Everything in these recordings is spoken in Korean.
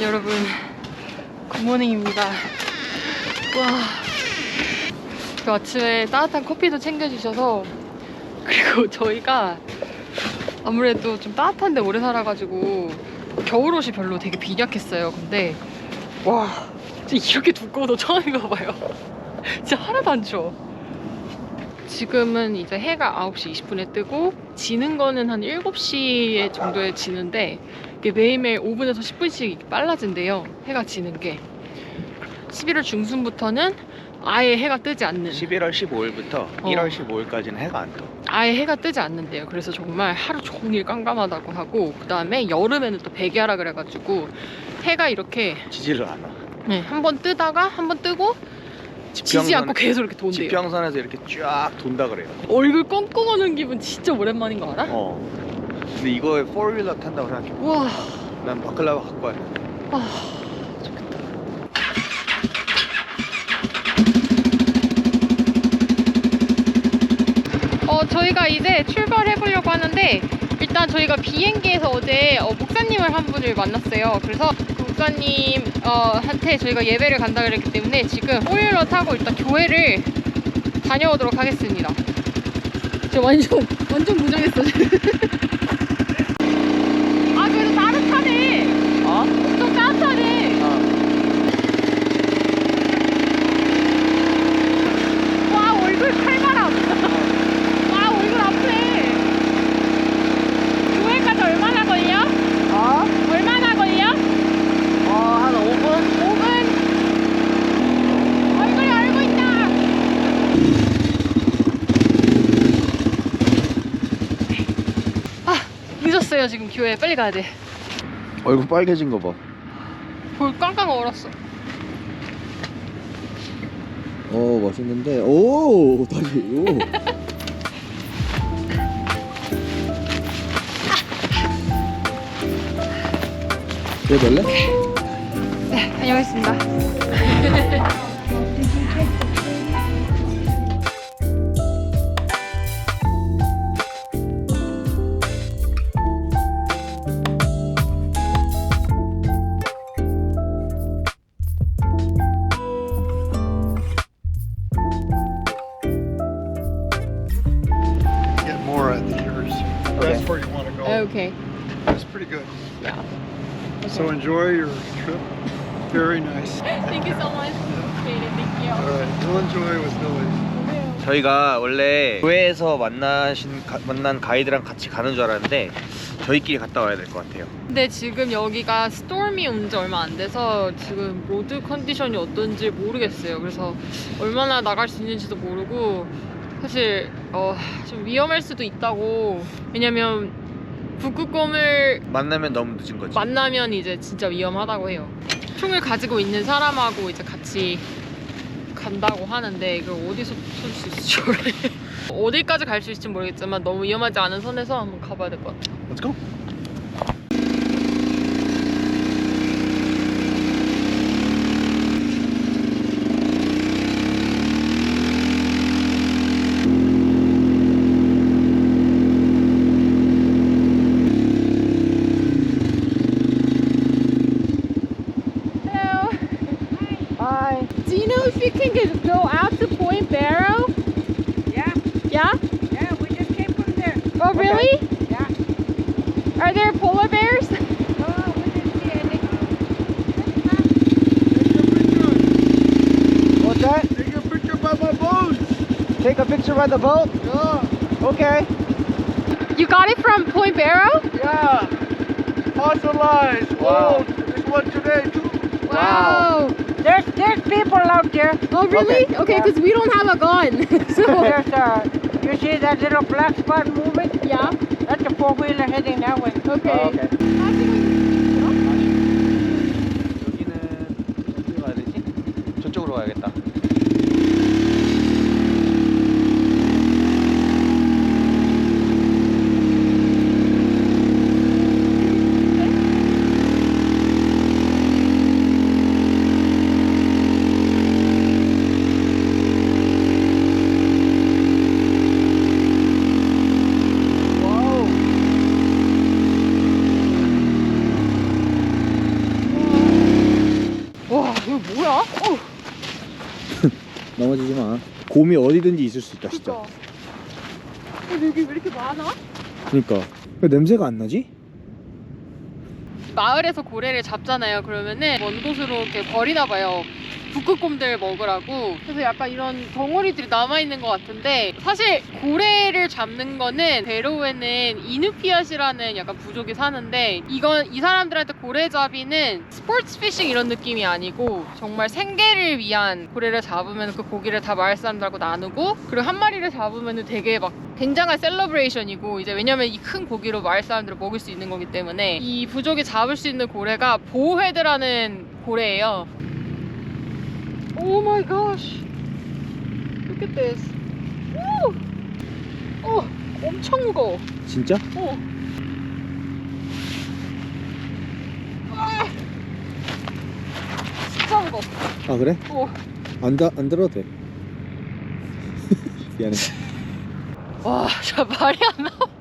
여러분. 굿모닝입니다. 와. 그 아침에 따뜻한 커피도 챙겨주셔서 그리고 저희가 아무래도 좀 따뜻한 데 오래 살아가지고 겨울옷이 별로 되게 빈약했어요. 근데 와 이렇게 두꺼운 옷 처음인가 봐요. 진짜 하나도 안 추워. 지금은 이제 해가 9시 20분에 뜨고 지는 거는 한 7시 정도에 지는데 이게 매일매일 5분에서 10분씩 빨라진대요. 해가 지는 게. 11월 중순부터는 아예 해가 뜨지 않는. 11월 15일부터 어. 1월 15일까지는 해가 안 떠. 아예 해가 뜨지 않는데요. 그래서 정말 하루 종일 깜깜하다고 하고 그 다음에 여름에는 또 백야라 그래가지고 해가 이렇게 지지를 않아. 네, 한 번 뜨다가 한 번 뜨고 지지 않고 계속 이렇게 돈대요. 지평선에서 이렇게 쫙 돈다 그래요. 얼굴 꽁꽁하는 기분 진짜 오랜만인 거 알아? 어. 근데 이거에 포일러 탄다고 생각해. 우와. 난 바클라바 갖고 와야 돼. 아, 좋겠다. 어, 저희가 이제 출발해 보려고 하는데 일단 저희가 비행기에서 어제 어, 목사님을 한 분을 만났어요. 그래서 그 목사님 어, 한테 저희가 예배를 간다 그랬기 때문에 지금 포일러 타고 일단 교회를 다녀오도록 하겠습니다. 저 완전 완전 무장했어 지금. 아 그래도 따뜻하네. 어? 엄청 따뜻하네. 와 얼굴 칼바람. 와 얼굴 아프네. 교회까지 얼마나 걸려? 어? 얼마나 걸려? 어, 한 5분? 5분. 얼굴 얼고 있다. 아 늦었어요 지금 교회 빨리 가야 돼. 얼굴 빨개진 거 봐. 볼 깡깡 얼었어. 어 맛있는데 오 다시 오 그래 볼래? 네 다녀오겠습니다. Enjoy your trip. Very nice. Thank you so much. Thank you. All right, you'll enjoy with Billy. 저희가 원래 교회에서 만나신 가- 만난 가이드랑 같이 가는 줄 알았는데 저희끼리 갔다 와야 될 것 같아요. 근데 지금 여기가 스토미 온지 얼마 안 돼서 지금 로드 컨디션이 어떤지 모르겠어요. 그래서 얼마나 나갈 수 있는지도 모르고 사실 어, 좀 위험할 수도 있다고 왜냐면 북극곰을 만나면 너무 늦은 거지. 만나면 이제 진짜 위험하다고 해요. 총을 가지고 있는 사람하고 이제 같이 간다고 하는데 이걸 어디서 쏠 수 있을지 모르겠어요. 어디까지 갈 수 있을지 모르겠지만 너무 위험하지 않은 선에서 한번 가봐야 될 것 같아요. Let's go. Picture by the boat? Yeah, Okay. You got it from Point Barrow? yeah. Fossilized. Wow. Oh, this one today too. Wow. There's there's people out there. Oh, really? Okay. Okay, because we don't have a gun. so, There's uh, you see that little black spot moving? yeah. That's a four wheeler heading that way. Okay. 아, 오 넘어지지 마. 곰이 어디든지 있을 수 있다 진짜. 어, 여기 왜 이렇게 많아? 그러니까 왜 냄새가 안 나지? 마을에서 고래를 잡잖아요. 그러면은 먼 곳으로 이렇게 버리나 봐요. 북극곰들 먹으라고. 그래서 약간 이런 덩어리들이 남아있는 것 같은데 사실 고래를 잡는 거는 페루에는 이누피앗이라는 약간 부족이 사는데 이건 이 사람들한테 고래잡이는 스포츠 피싱 이런 느낌이 아니고 정말 생계를 위한 고래를 잡으면 그 고기를 다 마을 사람들하고 나누고 그리고 한 마리를 잡으면 되게 막 굉장한 셀러브레이션이고 이제 왜냐면 이 큰 고기로 마을 사람들을 먹을 수 있는 거기 때문에 이 부족이 잡을 수 있는 고래가 보헤드라는 고래예요. 오 마이 갓. Look at this. 오! 어, 엄청 무거워. 진짜? 어. 아! 진짜 무거워. 아 그래? 어. 안, 다, 안 들어도 돼. 미안해. 와, 저 말이 안 나와.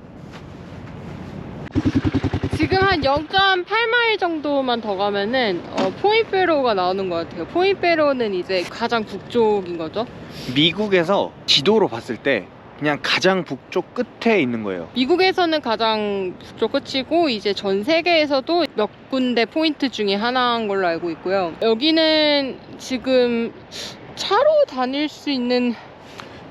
한 0.8마일 정도만 더 가면은 어, 포인페로가 나오는 것 같아요. 포인페로는 이제 가장 북쪽인 거죠. 미국에서 지도로 봤을 때 그냥 가장 북쪽 끝에 있는 거예요. 미국에서는 가장 북쪽 끝이고 이제 전 세계에서도 몇 군데 포인트 중에 하나인 걸로 알고 있고요. 여기는 지금 차로 다닐 수 있는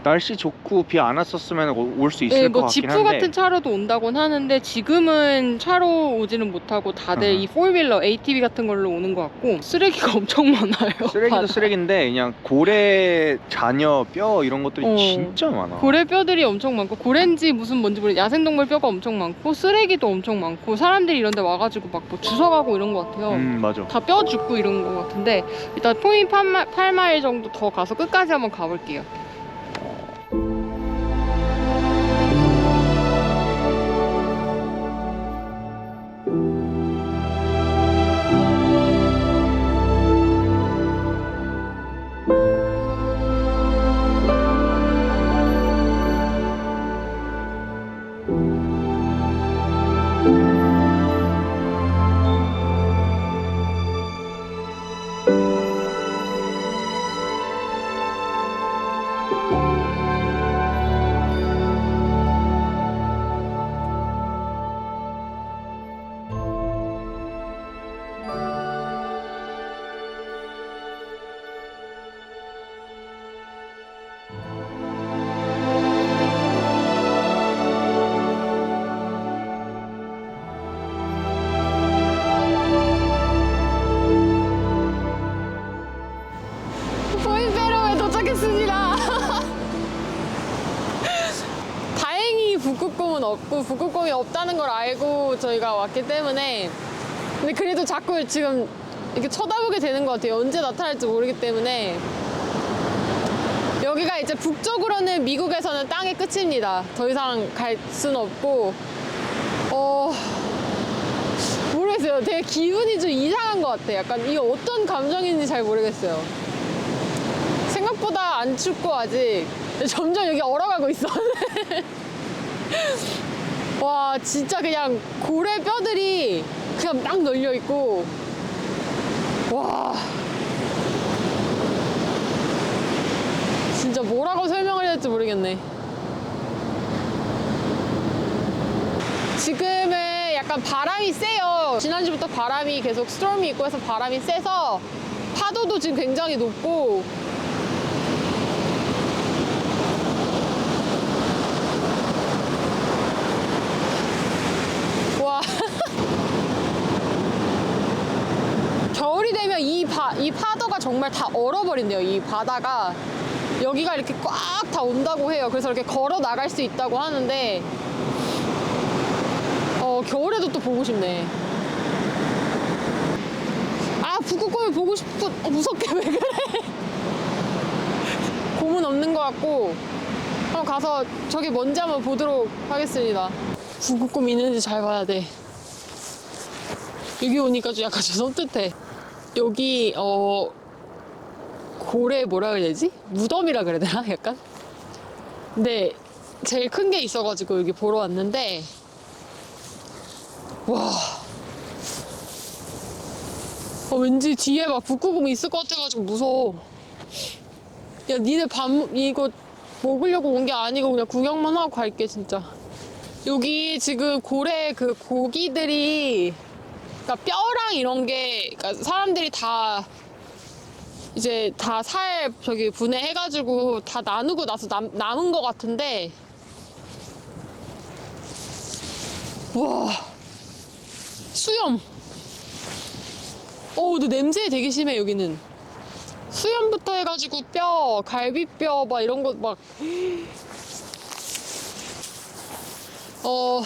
날씨 좋고 비 안 왔었으면 올 수 있을 네, 것 뭐 같긴 지프 한데 같은 차로도 온다곤 하는데 지금은 차로 오지는 못하고 다들 어허. 이 포일러 ATV 같은 걸로 오는 것 같고 쓰레기가 엄청 많아요. 쓰레기도 바다. 쓰레기인데 그냥 고래 자녀 뼈 이런 것들이 어. 진짜 많아. 고래 뼈들이 엄청 많고 고래인지 무슨 뭔지 모르 야생동물 뼈가 엄청 많고 쓰레기도 엄청 많고 사람들이 이런 데 와가지고 막 뭐 주워가고 이런 것 같아요. 음 맞아. 다 뼈 죽고 이런 것 같은데 일단 포인 8마, 8마일 정도 더 가서 끝까지 한번 가볼게요. 북극곰은 없고 북극곰이 없다는 걸 알고 저희가 왔기 때문에 근데 그래도 자꾸 지금 이렇게 쳐다보게 되는 것 같아요. 언제 나타날지 모르기 때문에 여기가 이제 북쪽으로는 미국에서는 땅의 끝입니다. 더 이상 갈 수는 없고 어 모르겠어요. 되게 기분이 좀 이상한 것 같아. 약간 이게 어떤 감정인지 잘 모르겠어요. 생각보다 안 춥고 아직 점점 여기 얼어가고 있어. 와 진짜 그냥 고래 뼈들이 그냥 막 널려 있고 와 진짜 뭐라고 설명을 해야 될지 모르겠네. 지금은 약간 바람이 세요. 지난주부터 바람이 계속 스톰이 있고 해서 바람이 세서 파도도 지금 굉장히 높고 와. 겨울이 되면 이, 바, 이 파도가 정말 다 얼어버린대요. 이 바다가. 여기가 이렇게 꽉 다 온다고 해요. 그래서 이렇게 걸어 나갈 수 있다고 하는데, 어, 겨울에도 또 보고 싶네. 아, 북극곰을 보고 싶고, 어, 무섭게 왜 그래? 곰은 없는 것 같고, 한번 가서 저기 뭔지 한번 보도록 하겠습니다. 북극곰 있는지 잘 봐야 돼. 여기 오니까 좀 약간 좀 섬뜩해. 여기 어 고래 뭐라 그래야 되지? 무덤이라 그래야 되나? 약간? 근데 제일 큰 게 있어가지고 여기 보러 왔는데 와 어, 왠지 뒤에 막 북구공 있을 것 같아가지고 무서워. 야, 니네 밥, 이거 먹으려고 온 게 아니고 그냥 구경만 하고 갈게, 진짜. 여기 지금 고래 그 고기들이, 그러니까 뼈랑 이런 게, 그러니까 사람들이 다 이제 다 살 저기 분해해가지고 다 나누고 나서 남, 남은 것 같은데, 와, 수염. 어, 근데 냄새 되게 심해, 여기는. 수염부터 해가지고 뼈, 갈비뼈, 막 이런 거 막. 어,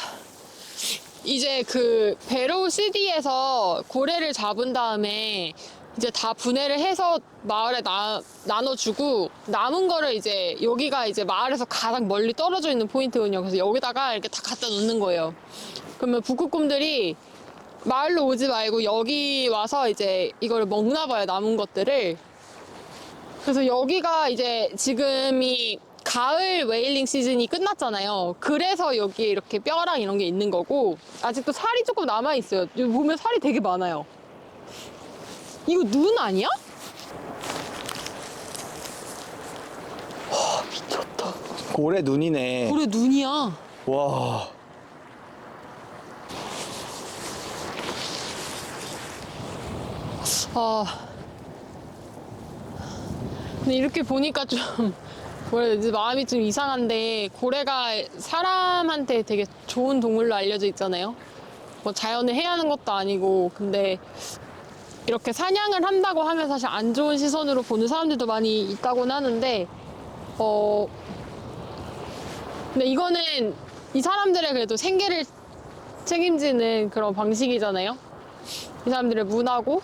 이제 그 베로우 시디에서 고래를 잡은 다음에 이제 다 분해를 해서 마을에 나, 나눠주고 남은 거를 이제 여기가 이제 마을에서 가장 멀리 떨어져 있는 포인트거든요. 그래서 여기다가 이렇게 다 갖다 놓는 거예요. 그러면 북극곰들이 마을로 오지 말고 여기 와서 이제 이걸 먹나 봐요 남은 것들을 그래서 여기가 이제 지금이 가을 웨일링 시즌이 끝났잖아요 그래서 여기에 이렇게 뼈랑 이런 게 있는 거고 아직도 살이 조금 남아 있어요 보면 살이 되게 많아요 이거 눈 아니야? 와 미쳤다 고래 눈이네. 고래 눈이야 와. 아. 근데 이렇게 보니까 좀, 뭐라 해야 되지? 마음이 좀 이상한데, 고래가 사람한테 되게 좋은 동물로 알려져 있잖아요? 뭐 자연을 해하는 것도 아니고, 근데 이렇게 사냥을 한다고 하면 사실 안 좋은 시선으로 보는 사람들도 많이 있다고는 하는데, 어, 근데 이거는 이 사람들의 그래도 생계를 책임지는 그런 방식이잖아요? 이 사람들의 문화고,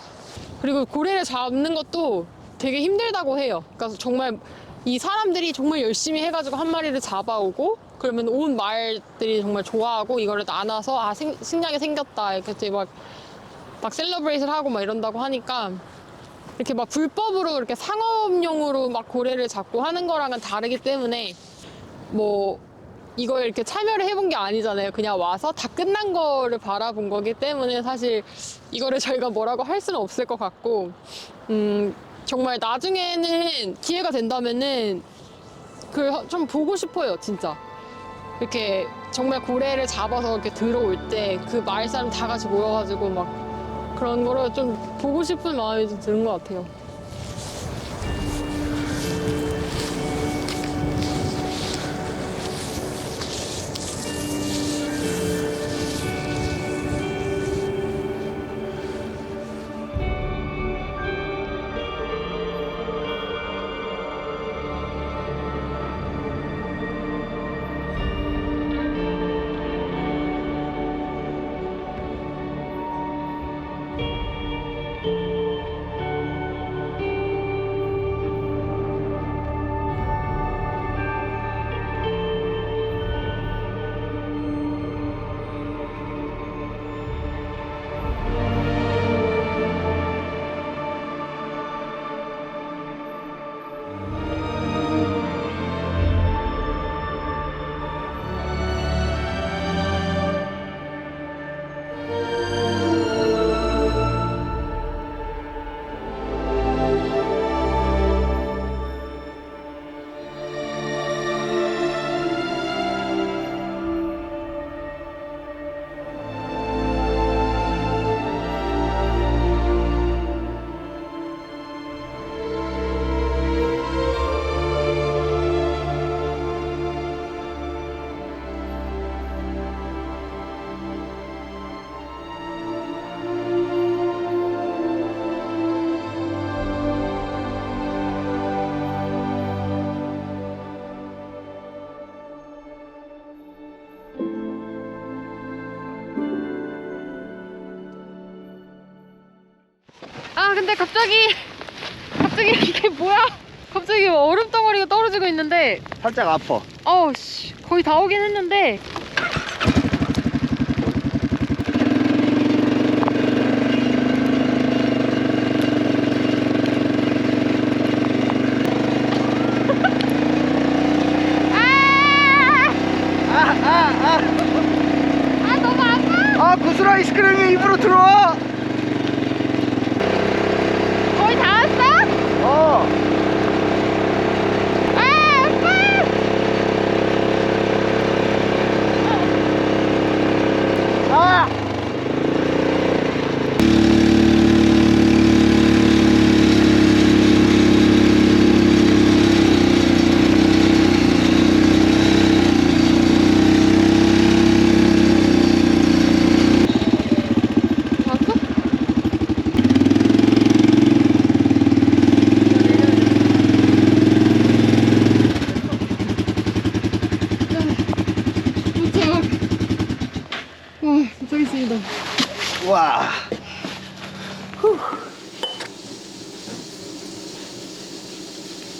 그리고 고래를 잡는 것도 되게 힘들다고 해요. 그러니까 정말 이 사람들이 정말 열심히 해가지고 한 마리를 잡아오고 그러면 온 마을들이 정말 좋아하고 이거를 나눠서 아 생- 신기하게 생겼다 이렇게 막, 막 셀러브레이트를 하고 막 이런다고 하니까 이렇게 막 불법으로 이렇게 상업용으로 막 고래를 잡고 하는 거랑은 다르기 때문에 뭐 이거에 이렇게 참여를 해본 게 아니잖아요. 그냥 와서 다 끝난 거를 바라본 거기 때문에 사실 이거를 저희가 뭐라고 할 수는 없을 것 같고, 음, 정말 나중에는 기회가 된다면은 그 좀 보고 싶어요, 진짜. 이렇게 정말 고래를 잡아서 이렇게 들어올 때 그 마을 사람 다 같이 모여가지고 막 그런 거를 좀 보고 싶은 마음이 좀 드는 것 같아요. 갑자기 갑자기 이게 뭐야? 갑자기 얼음 덩어리가 떨어지고 있는데 살짝 아파. 어우 씨 거의 다 오긴 했는데 아 구슬 아이스크림이 입으로 들어와. 왔어? 도착. 와, 도착했습니다. 와.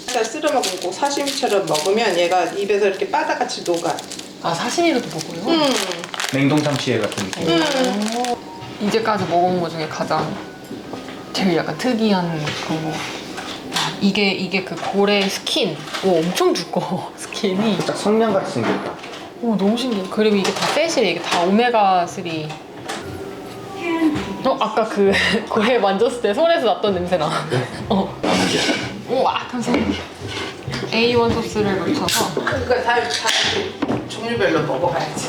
살 쓸어 먹고 사시미처럼 먹으면 얘가 입에서 이렇게 바다같이 녹아. 아, 사시미로도 먹어요? 음. 냉동 참치회 같은 느낌. 이제까지 먹어본 것 중에 가장 제일 약간 특이한 그거. 아, 이게 이게 그 고래 스킨. 오 엄청 두꺼워 스킨이. 딱 성냥 같이 생겼다. 오 너무 신기해. 그리고 이게 다 셋이래. 이게 다 오메가 3. 어 아까 그 고래 만졌을 때 손에서 났던 냄새 나. 어. 우와 감사합니다. A1 소스를 묻혀서 그러니까 다, 다 종류별로 먹어봐야지.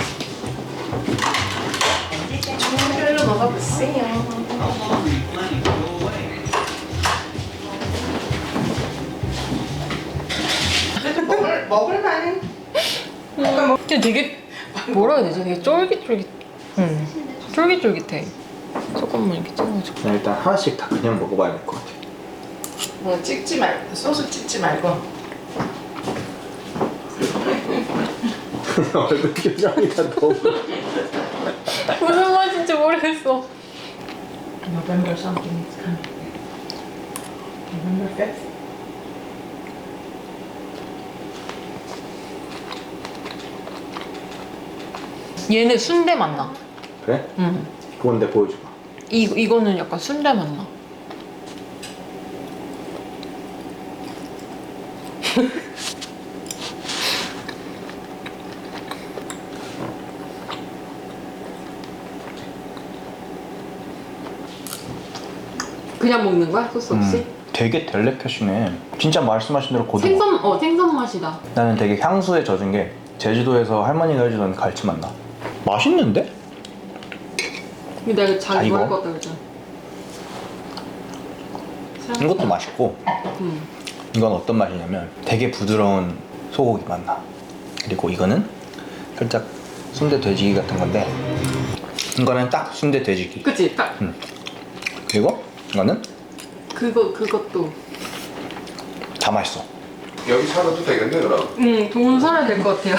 종류별로 먹어보세요. 그래도 먹을 먹을 만한. 근데 되게 뭐라 해야 되지? 되게 쫄깃쫄깃. 응. 쫄깃쫄깃해. 조금만 이렇게 찍어가지고. 나 일단 하나씩 다 그냥 먹어봐야 될 것 같아. 어, 찍지 말고 소스 찍지 말고. 얼굴 표정이가 너무. 무슨 맛인지 모르겠어. November something is coming. November 5th. 얘는 순대 맛나. 그래? 응. 그건데 보여줘봐. 이 이거는 약간 순대 맛나. 그냥 먹는 거야 소스 없이? 음, 되게 델레켓이네. 진짜 말씀하신 대로 고등어. 생선 어 생선 맛이다. 나는 되게 향수에 젖은 게 제주도에서 할머니가 해주던 갈치 맛 나. 맛있는데? 근데 내가 아, 이거? 좋아할 것 같다 그랬잖아. 이것도 맛있고 음. 이건 어떤 맛이냐면 되게 부드러운 소고기 맛 나. 그리고 이거는 살짝 순대 돼지기 같은 건데 이거는 딱 순대 돼지기. 그치 딱 그리고 이거는 그거 그것도. 다 맛있어. 여기 살아도 되겠네 그럼 응돈 살아야 될 것 같아요.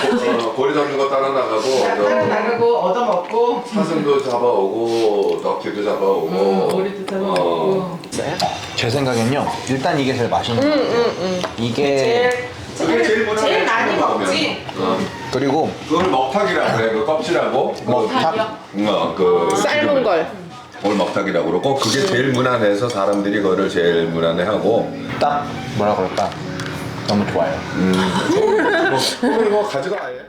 어, 고리 잡는 거 따라 나가고 따라 나가고 얻어 먹고. 사슴도 잡아오고 덕지도 잡아오고 음, 오리도 잡아먹고. 어. 제 생각엔요. 일단 이게 제일 맛있는 것 같아요. 이게 그게 제일 무난해 제일 많이 먹지. 어. 그리고 그걸 먹탁이라고 그래 그 껍질하고 먹탁 어그 삶은 걸. 그걸 먹탁이라고 그러고 그게 제일 무난해서 사람들이 그거를 제일 무난해하고 딱 뭐라 그럴까? 너무 좋아요. 음. 그럼 이거 가져가 아예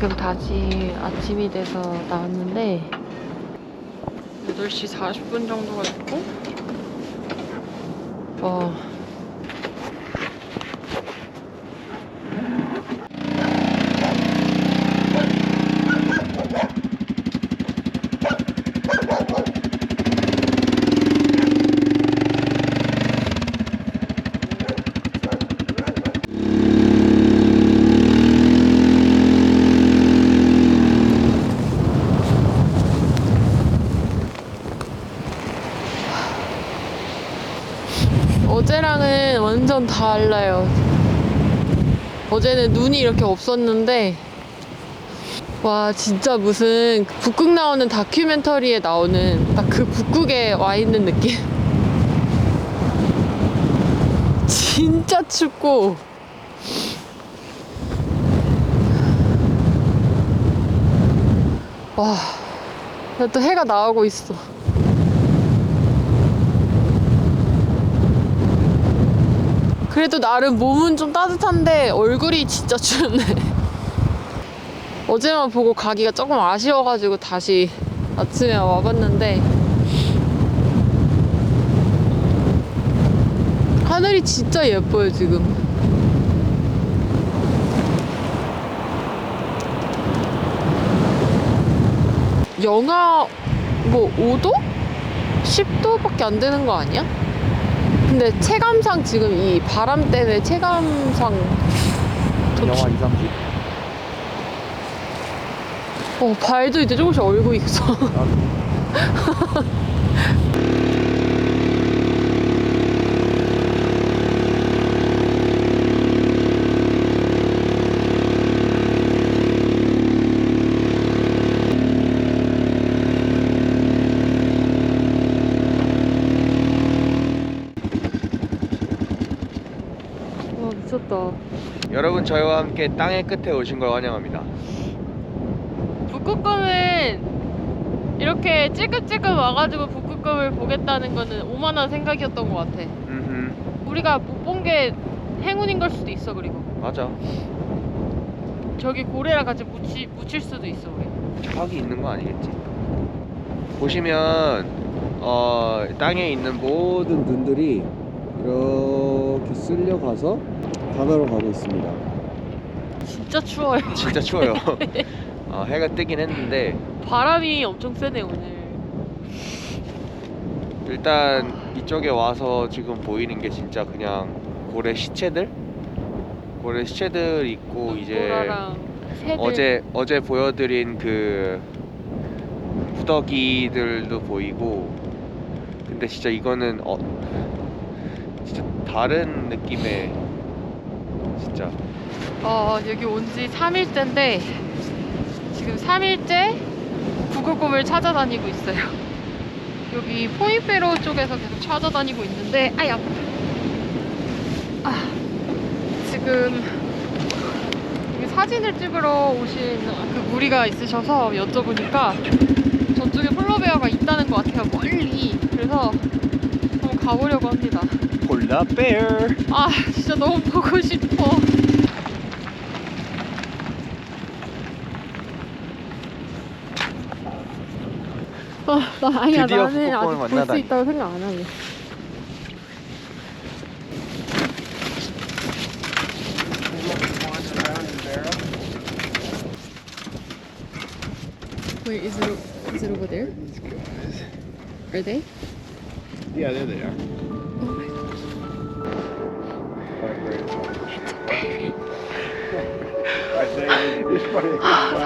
지금 다시 아침이 돼서 나왔는데 8시 40분 정도가 됐고 와 어제는 눈이 이렇게 없었는데 와 진짜 무슨 북극 나오는 다큐멘터리에 나오는 딱 그 북극에 와 있는 느낌. 진짜 춥고 와, 또 해가 나오고 있어. 그래도 나름 몸은 좀 따뜻한데 얼굴이 진짜 춥네. 어제만 보고 가기가 조금 아쉬워가지고 다시 아침에 와봤는데 하늘이 진짜 예뻐요 지금. 영하 뭐 5도? 10도밖에 안 되는 거 아니야? 근데 체감상 지금 이 바람 때문에 체감상 영하 2, 30. 어 발도 이제 조금씩 얼고 있어 와 미쳤다 여러분 저희와 함께 땅의 끝에 오신 걸 환영합니다. 북극곰은 이렇게 찔끔찔끔 와가지고 북극곰을 보겠다는 거는 오만한 생각이었던 것 같아. 음, 우리가 못 본 게 행운인 걸 수도 있어 그리고 맞아. 저기 고래랑 같이 묻히, 묻힐 수도 있어 우리. 저기 있는 거 아니겠지? 보시면 어, 땅에 있는 모든 눈들이 이렇게 쓸려가서 바다로 가고 있습니다. 진짜 추워요. 진짜 추워요. 어, 해가 뜨긴 했는데 바람이 엄청 세네 오늘. 일단 이쪽에 와서 지금 보이는 게 진짜 그냥 고래 시체들? 고래 시체들 있고 이제 보라랑 새들. 어제 어제 보여드린 그 무더기들도 보이고 근데 진짜 이거는 어 진짜 다른 느낌의 진짜 어 여기 온 지 3일째인데 지금 3일째 북극곰을 찾아다니고 있어요. 여기 포인페로 쪽에서 계속 찾아다니고 있는데 아야 아 지금 사진을 찍으러 오신 그 무리가 있으셔서 여쭤보니까 저쪽에 폴로베어가 있다는 것 같아요 멀리 그래서 한번 가보려고 합니다. 폴라 베어 아 진짜 너무 보고 싶어. 아, 나 아니야 드디어 나는 북극곰을 아직 볼 수 만나다니. 있다고 생각 안 하네. Wait, is it is it over there? Are they? Yeah, there they are.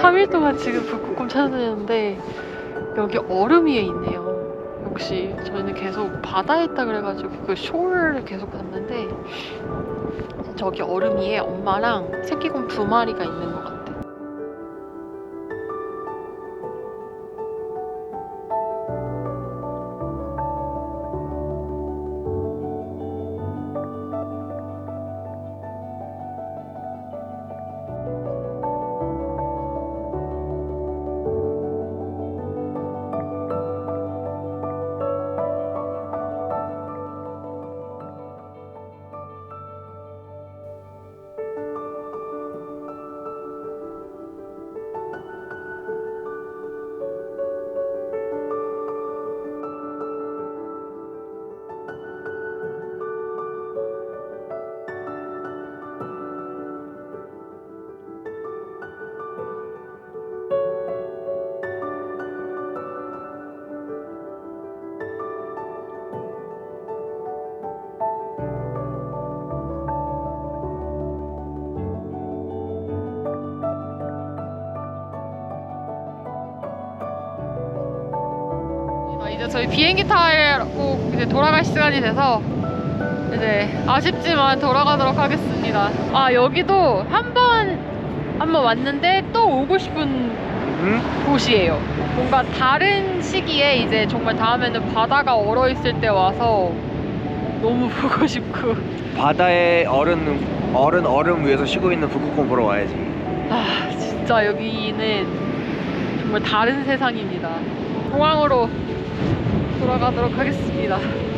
3일 동안 지금 북극곰 찾아다녔는데 여기 얼음 위에 있네요. 역시 저희는 계속 바다에 있다 그래가지고 그 쇼를 계속 봤는데 저기 얼음 위에 엄마랑 새끼곰 두 마리가 있는 비행기 타고 이제 돌아갈 시간이 돼서 이제 아쉽지만 돌아가도록 하겠습니다. 아 여기도 한 번 한번 왔는데 또 오고 싶은 곳이에요. 뭔가 다른 시기에 이제 정말 다음에는 바다가 얼어 있을 때 와서 너무 보고 싶고 바다에 얼음 얼은 얼음 위에서 쉬고 있는 북극곰 보러 와야지. 아 진짜 여기는 정말 다른 세상입니다. 공항으로 돌아가도록 하겠습니다.